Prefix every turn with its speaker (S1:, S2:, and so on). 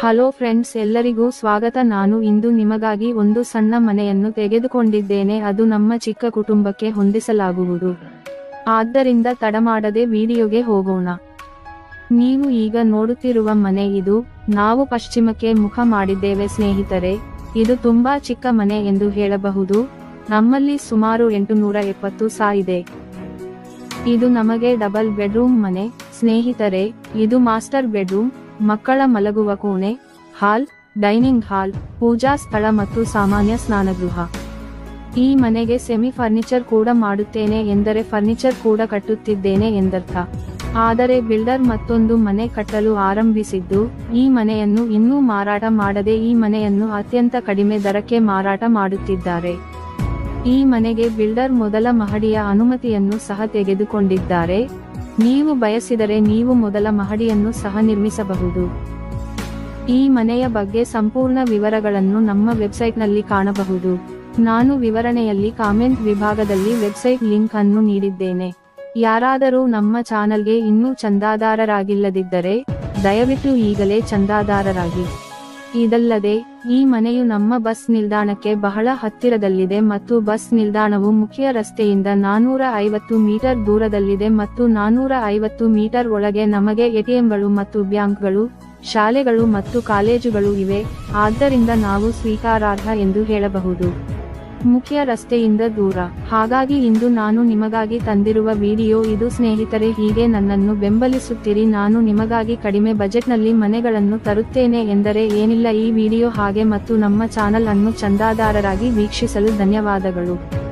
S1: Hello friends, ಎಲ್ಲರಿಗೂ ಸ್ವಾಗತ. ನಾನು ಇಂದು ನಿಮಗಾಗಿ ಒಂದು ಸಣ್ಣ ಮನೆಯನ್ನು ತೆಗೆದುಕೊಂಡಿದ್ದೇನೆ. ಅದು ನಮ್ಮ ಚಿಕ್ಕ ಕುಟುಂಬಕ್ಕೆ ಹೊಂದಿಸಲಾಗುವುದು. ಆದ್ದರಿಂದ ತಡಮಾಡದೆ ವಿಡಿಯೋಗೆ ಹೋಗೋಣ. ನೀವು ಈಗ ನೋಡುತ್ತಿರುವ ಮನೆ ಇದು. ನಾವು ಪಶ್ಚಿಮಕ್ಕೆ ಮುಖ ಮಾಡಿದ್ದೇವೆ ಸ್ನೇಹಿತರೆ. ಇದು ತುಂಬಾ ಚಿಕ್ಕ ಮನೆ ಎಂದು ಹೇಳಬಹುದು. ನಮ್ಮಲ್ಲಿ ಸುಮಾರು ಎಂಟುನೂರ ಎಪ್ಪತ್ತು ಸಾ ಇದೆ. ಇದು ನಮಗೆ ಡಬಲ್ ಬೆಡ್ರೂಮ್ ಮನೆ. ಸ್ನೇಹಿತರೆ, ಇದು ಮಾಸ್ಟರ್ ಬೆಡ್ರೂಮ್. ಮಕ್ಕಳ ಮಲಗುವ ಕೋಣೆ, ಹಾಲ್, ಡೈನಿಂಗ್ ಹಾಲ್, ಪೂಜಾ ಸ್ಥಳ ಮತ್ತು ಸಾಮಾನ್ಯ ಸ್ನಾನಗೃಹ. ಈ ಮನೆಗೆ ಸೆಮಿ ಫರ್ನಿಚರ್ ಕೂಡ ಮಾಡುತ್ತೇನೆ ಎಂದರೆ ಫರ್ನಿಚರ್ ಕೂಡ ಕಟ್ಟುತ್ತಿದ್ದೇನೆ ಎಂದರ್ಥ. ಆದರೆ ಬಿಲ್ಡರ್ ಮತ್ತೊಂದು ಮನೆ ಕಟ್ಟಲು ಆರಂಭಿಸಿದ್ದು, ಈ ಮನೆಯನ್ನು ಇನ್ನೂ ಮಾರಾಟ ಮಾಡದೆ ಈ ಮನೆಯನ್ನು ಅತ್ಯಂತ ಕಡಿಮೆ ದರಕ್ಕೆ ಮಾರಾಟ ಮಾಡುತ್ತಿದ್ದಾರೆ. ಈ ಮನೆಗೆ ಬಿಲ್ಡರ್ ಮೊದಲ ಮಹಡಿಯ ಅನುಮತಿಯನ್ನು ಸಹ ತೆಗೆದುಕೊಂಡಿದ್ದಾರೆ. ನೀವು ಬಯಸಿದರೆ ನೀವು ಮೊದಲ ಮಹಡಿಯನ್ನು ಸಹ ನಿರ್ಮಿಸಬಹುದು. ಈ ಮನೆಯ ಬಗ್ಗೆ ಸಂಪೂರ್ಣ ವಿವರಗಳನ್ನು ನಮ್ಮ ವೆಬ್ಸೈಟ್ನಲ್ಲಿ ಕಾಣಬಹುದು. ನಾನು ವಿವರಣೆಯಲ್ಲಿ ಕಾಮೆಂಟ್ ವಿಭಾಗದಲ್ಲಿ ವೆಬ್ಸೈಟ್ ಲಿಂಕ್ ಅನ್ನು ನೀಡಿದ್ದೇನೆ. ಯಾರಾದರೂ ನಮ್ಮ ಚಾನಲ್ಗೆ ಇನ್ನೂ ಚಂದಾದಾರರಾಗಿಲ್ಲದಿದ್ದರೆ, ದಯವಿಟ್ಟು ಈಗಲೇ ಚಂದಾದಾರರಾಗಿ. ಇದಲ್ಲದೆ, ಈ ಮನೆಯು ನಮ್ಮ ಬಸ್ ನಿಲ್ದಾಣಕ್ಕೆ ಬಹಳ ಹತ್ತಿರದಲ್ಲಿದೆ ಮತ್ತು ಬಸ್ ನಿಲ್ದಾಣವು ಮುಖ್ಯ ರಸ್ತೆಯಿಂದ ನಾನೂರ ಐವತ್ತು ಮೀಟರ್ ದೂರದಲ್ಲಿದೆ ಮತ್ತು ನಾನೂರ ಐವತ್ತು ಮೀಟರ್ ಒಳಗೆ ನಮಗೆ ಎಟಿಎಂಗಳು ಮತ್ತು ಬ್ಯಾಂಕ್ಗಳು, ಶಾಲೆಗಳು ಮತ್ತು ಕಾಲೇಜುಗಳು ಇವೆ, ಆದ್ದರಿಂದ ನಾವು ಸ್ವೀಕಾರಾರ್ಹ ಎಂದು ಹೇಳಬಹುದು. ಮುಖ್ಯ ರಸ್ತೆಯಿಂದ ದೂರ. ಹಾಗಾಗಿ ಇಂದು ನಾನು ನಿಮಗಾಗಿ ತಂದಿರುವ ವಿಡಿಯೋ ಇದು. ಸ್ನೇಹಿತರೆ, ಹೀಗೆ ನನ್ನನ್ನು ಬೆಂಬಲಿಸುತ್ತೀರಿ. ನಾನು ನಿಮಗಾಗಿ ಕಡಿಮೆ ಬಜೆಟ್ನಲ್ಲಿ ಮನೆಗಳನ್ನು ತರುತ್ತೇನೆ ಎಂದರೆ ಏನಿಲ್ಲ. ಈ ವಿಡಿಯೋ ಹಾಗೆ ಮತ್ತು ನಮ್ಮ ಚಾನಲ್ ಅನ್ನು ಚಂದಾದಾರರಾಗಿ ವೀಕ್ಷಿಸಲು ಧನ್ಯವಾದಗಳು.